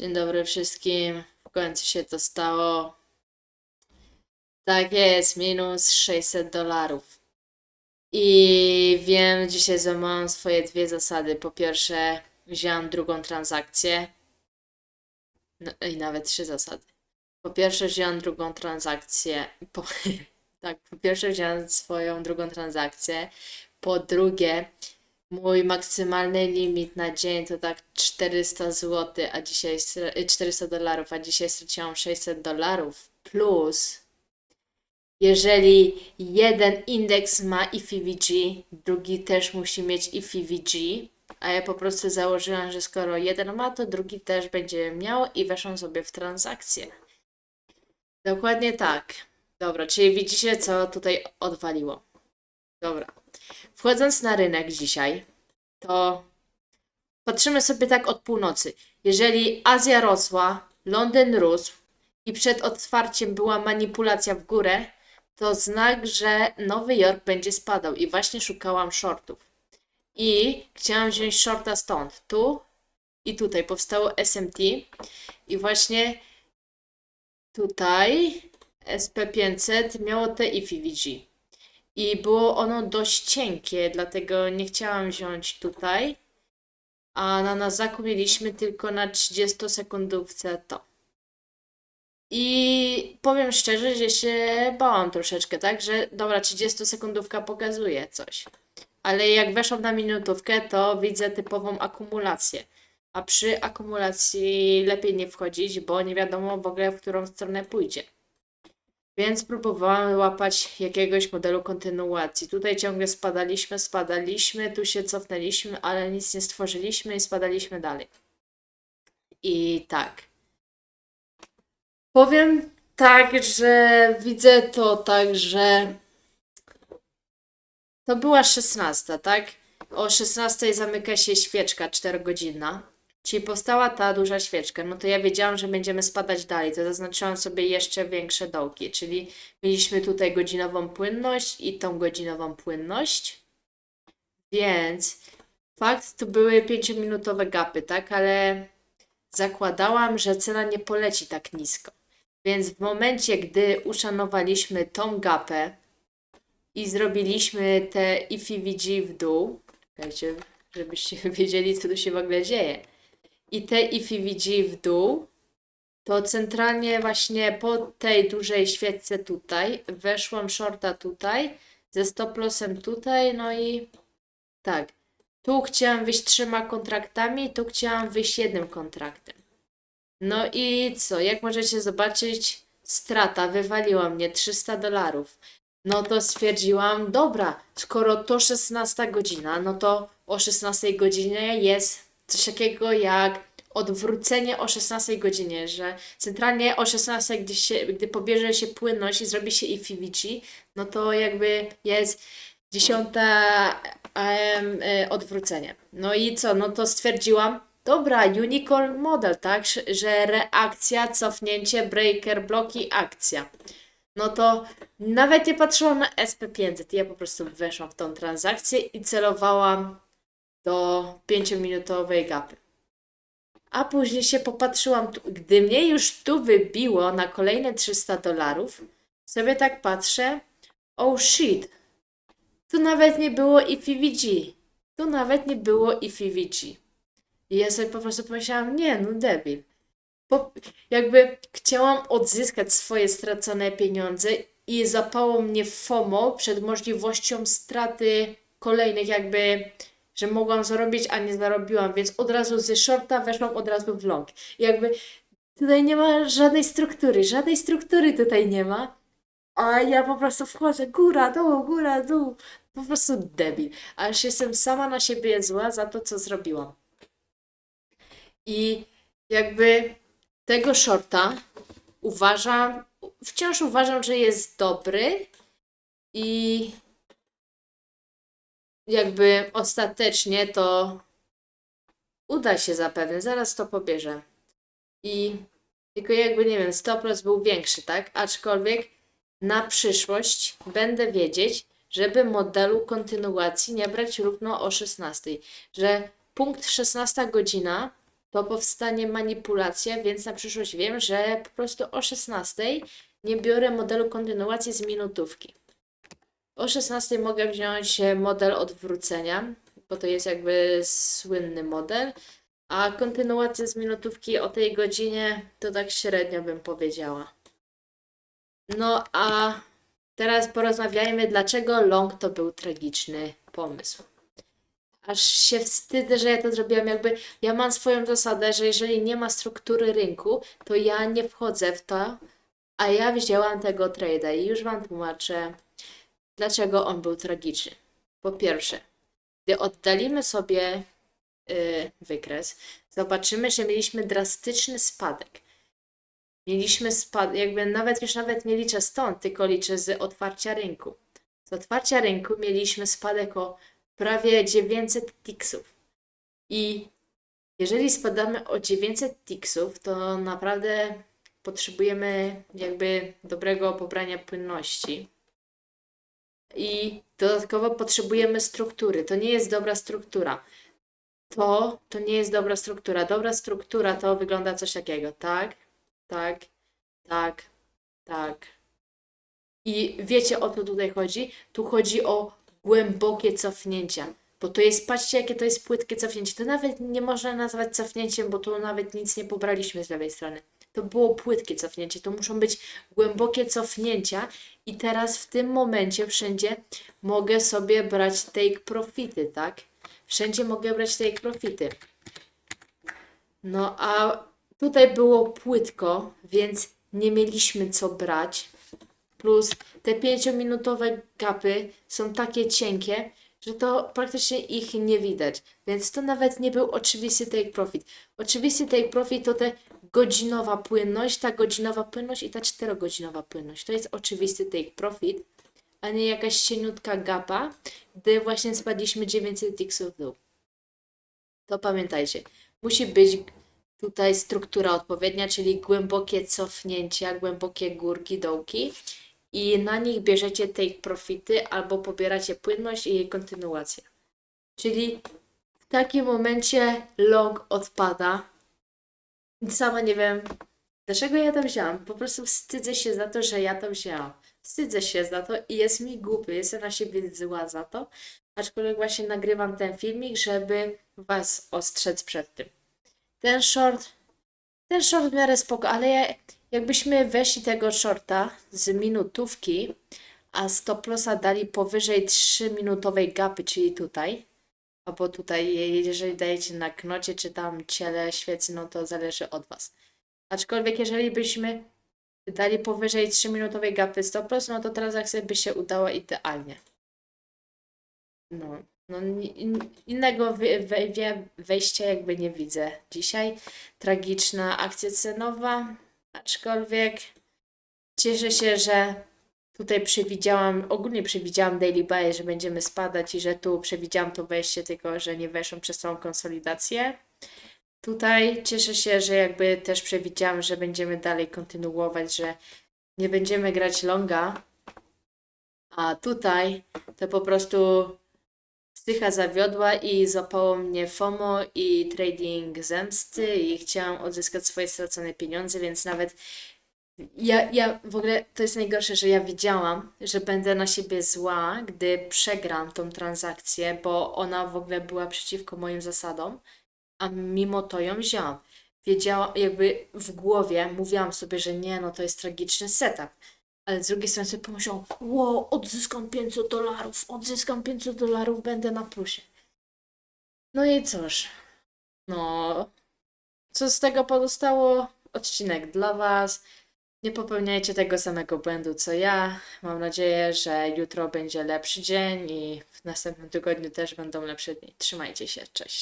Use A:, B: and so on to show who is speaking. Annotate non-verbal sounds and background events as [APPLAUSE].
A: Dzień dobry wszystkim. W końcu się to stało. Tak jest, minus 600 dolarów. I wiem, dzisiaj złamałam swoje dwie zasady. Po pierwsze, wzięłam drugą transakcję. No, I nawet trzy zasady. Po pierwsze, wzięłam drugą transakcję. Po, [LAUGHS] tak, po pierwsze, wzięłam swoją drugą transakcję. Po drugie, Mój maksymalny limit na dzień to tak 400 zł, a dzisiaj stra- y, 400 dolarów, a dzisiaj straciłam 600 dolarów. Plus, jeżeli jeden indeks ma IFVG, drugi też musi mieć IFVG, a ja po prostu założyłam, że skoro jeden ma, to drugi też będzie miał i weszłam sobie w transakcję. Dokładnie tak. Dobra, czyli widzicie, co tutaj odwaliło. Dobra. Wchodząc na rynek dzisiaj, to patrzymy sobie tak od północy. Jeżeli Azja rosła, Londyn rósł i przed otwarciem była manipulacja w górę, to znak, że Nowy Jork będzie spadał i właśnie szukałam shortów. I chciałam wziąć shorta stąd, tu i tutaj powstało SMT i właśnie tutaj SP500 miało te IFVG. I było ono dość cienkie, dlatego nie chciałam wziąć tutaj. A na Nazaku mieliśmy tylko na 30 sekundówce to. I powiem szczerze, że się bałam troszeczkę, tak? Że dobra, 30 sekundówka pokazuje coś. Ale jak weszłam na minutówkę, to widzę typową akumulację. A przy akumulacji lepiej nie wchodzić, bo nie wiadomo w ogóle, w którą stronę pójdzie. Więc próbowałam łapać jakiegoś modelu kontynuacji. Tutaj ciągle spadaliśmy, spadaliśmy, tu się cofnęliśmy, ale nic nie stworzyliśmy i spadaliśmy dalej. I tak. Powiem tak, że widzę to tak, że to była 16, tak? O 16 zamyka się świeczka 4-godzinna. Czyli powstała ta duża świeczka, no to ja wiedziałam, że będziemy spadać dalej. To zaznaczyłam sobie jeszcze większe dołki, czyli mieliśmy tutaj godzinową płynność i tą godzinową płynność. Więc fakt, to były 5-minutowe gapy, tak? Ale zakładałam, że cena nie poleci tak nisko. Więc w momencie, gdy uszanowaliśmy tą gapę i zrobiliśmy te IFVG w dół, czekajcie, żebyście [LAUGHS] wiedzieli, co tu się w ogóle dzieje i te IFVG w dół, to centralnie właśnie po tej dużej świeczce tutaj weszłam shorta tutaj, ze stop lossem tutaj, no i tak. Tu chciałam wyjść trzema kontraktami, tu chciałam wyjść jednym kontraktem. No i co? Jak możecie zobaczyć, strata wywaliła mnie 300 dolarów. No to stwierdziłam, dobra, skoro to 16 godzina, no to o 16 godzinie jest coś takiego jak odwrócenie o 16 godzinie, że centralnie o 16, gdy, się, gdy pobierze się płynność i zrobi się IFVG, no to jakby jest 10 AM y, odwrócenie. No i co? No to stwierdziłam, dobra, unicorn model, tak? Że reakcja, cofnięcie, breaker, bloki, akcja. No to nawet nie patrzyłam na SP500, ja po prostu weszłam w tą transakcję i celowałam do 5-minutowej gapy. A później się popatrzyłam, gdy mnie już tu wybiło na kolejne 300 dolarów, sobie tak patrzę, oh shit, tu nawet nie było IFVG, tu nawet nie było IFVG. I ja sobie po prostu pomyślałam, nie, no debil. Jakby chciałam odzyskać swoje stracone pieniądze i zapało mnie FOMO przed możliwością straty kolejnych jakby że mogłam zarobić, a nie zarobiłam, więc od razu ze shorta weszłam od razu w long. Jakby tutaj nie ma żadnej struktury, żadnej struktury tutaj nie ma, a ja po prostu wchodzę góra, dół, góra, dół. Po prostu debil. Aż jestem sama na siebie zła za to, co zrobiłam. I jakby tego shorta uważam, wciąż uważam, że jest dobry i jakby ostatecznie to uda się zapewne, zaraz to pobierze. I tylko jakby nie wiem, stop loss był większy, tak? Aczkolwiek na przyszłość będę wiedzieć, żeby modelu kontynuacji nie brać równo o 16, że punkt 16 godzina to powstanie manipulacja, więc na przyszłość wiem, że po prostu o 16 nie biorę modelu kontynuacji z minutówki. O 16 mogę wziąć e, model odwrócenia, bo to jest jakby słynny model, a kontynuację z minutówki o tej godzinie to tak średnio bym powiedziała. No a teraz porozmawiajmy, dlaczego long to był tragiczny pomysł. Aż się wstydzę, że ja to zrobiłam. Jakby ja mam swoją zasadę, że jeżeli nie ma struktury rynku, to ja nie wchodzę w to, a ja wzięłam tego trade'a i już Wam tłumaczę, dlaczego on był tragiczny. Po pierwsze, gdy oddalimy sobie y, wykres, zobaczymy, że mieliśmy drastyczny spadek. Mieliśmy spadek, jakby nawet już nawet nie liczę stąd, tylko liczę z otwarcia rynku. Z otwarcia rynku mieliśmy spadek o prawie 900 tiksów. I jeżeli spadamy o 900 tiksów, to naprawdę potrzebujemy jakby dobrego pobrania płynności. I dodatkowo potrzebujemy struktury. To nie jest dobra struktura. To, to nie jest dobra struktura. Dobra struktura to wygląda coś takiego. Tak, tak, tak, tak. I wiecie o co tutaj chodzi? Tu chodzi o głębokie cofnięcia. Bo to jest, patrzcie jakie to jest płytkie cofnięcie. To nawet nie można nazwać cofnięciem, bo tu nawet nic nie pobraliśmy z lewej strony. To było płytkie cofnięcie. To muszą być głębokie cofnięcia. I teraz w tym momencie wszędzie mogę sobie brać take profity, tak? Wszędzie mogę brać take profity. No a tutaj było płytko, więc nie mieliśmy co brać. Plus te 5-minutowe gapy są takie cienkie, że to praktycznie ich nie widać. Więc to nawet nie był oczywisty take profit. Oczywisty take profit to te godzinowa płynność, ta godzinowa płynność i ta 4-godzinowa płynność. To jest oczywisty take profit, a nie jakaś cieniutka gapa, gdy właśnie spadliśmy 900 ticksów w dół. To pamiętajcie, musi być tutaj struktura odpowiednia, czyli głębokie cofnięcia, głębokie górki, dołki i na nich bierzecie take profity albo pobieracie płynność i jej kontynuację. Czyli w takim momencie long odpada. Sama nie wiem, dlaczego ja to wzięłam. Po prostu wstydzę się za to, że ja to wzięłam. Wstydzę się za to i jest mi głupio, jestem na siebie zła za to. Aczkolwiek właśnie nagrywam ten filmik, żeby Was ostrzec przed tym. Ten short, ten short w miarę spoko, ale ja, jakbyśmy weszli tego shorta z minutówki, a stop lossa dali powyżej 3-minutowej gapy, czyli tutaj, albo tutaj, jeżeli dajecie na knocie, czy tam ciele świecy, no to zależy od Was. Aczkolwiek jeżeli byśmy dali powyżej 3-minutowej gapy stop loss, no to transakcja by się udała idealnie. No, no innego we- wejścia jakby nie widzę dzisiaj. Tragiczna akcja cenowa, aczkolwiek cieszę się, że tutaj przewidziałam, ogólnie przewidziałam daily buy, że będziemy spadać i że tu przewidziałam to wejście, tylko że nie weszłam przez całą konsolidację. Tutaj cieszę się, że jakby też przewidziałam, że będziemy dalej kontynuować, że nie będziemy grać longa, a tutaj to po prostu psycha zawiodła i złapało mnie FOMO i trading zemsty i chciałam odzyskać swoje stracone pieniądze, więc nawet ja, ja w ogóle to jest najgorsze, że ja wiedziałam, że będę na siebie zła, gdy przegram tą transakcję, bo ona w ogóle była przeciwko moim zasadom, a mimo to ją wzięłam. Wiedziałam, jakby w głowie mówiłam sobie, że nie, no to jest tragiczny setup. Ale z drugiej strony sobie pomyślałam, wow, odzyskam 500 dolarów, odzyskam 500 dolarów, będę na plusie. No i cóż, no, co z tego pozostało? Odcinek dla Was. Nie popełniajcie tego samego błędu co ja. Mam nadzieję, że jutro będzie lepszy dzień i w następnym tygodniu też będą lepsze dni. Trzymajcie się, cześć.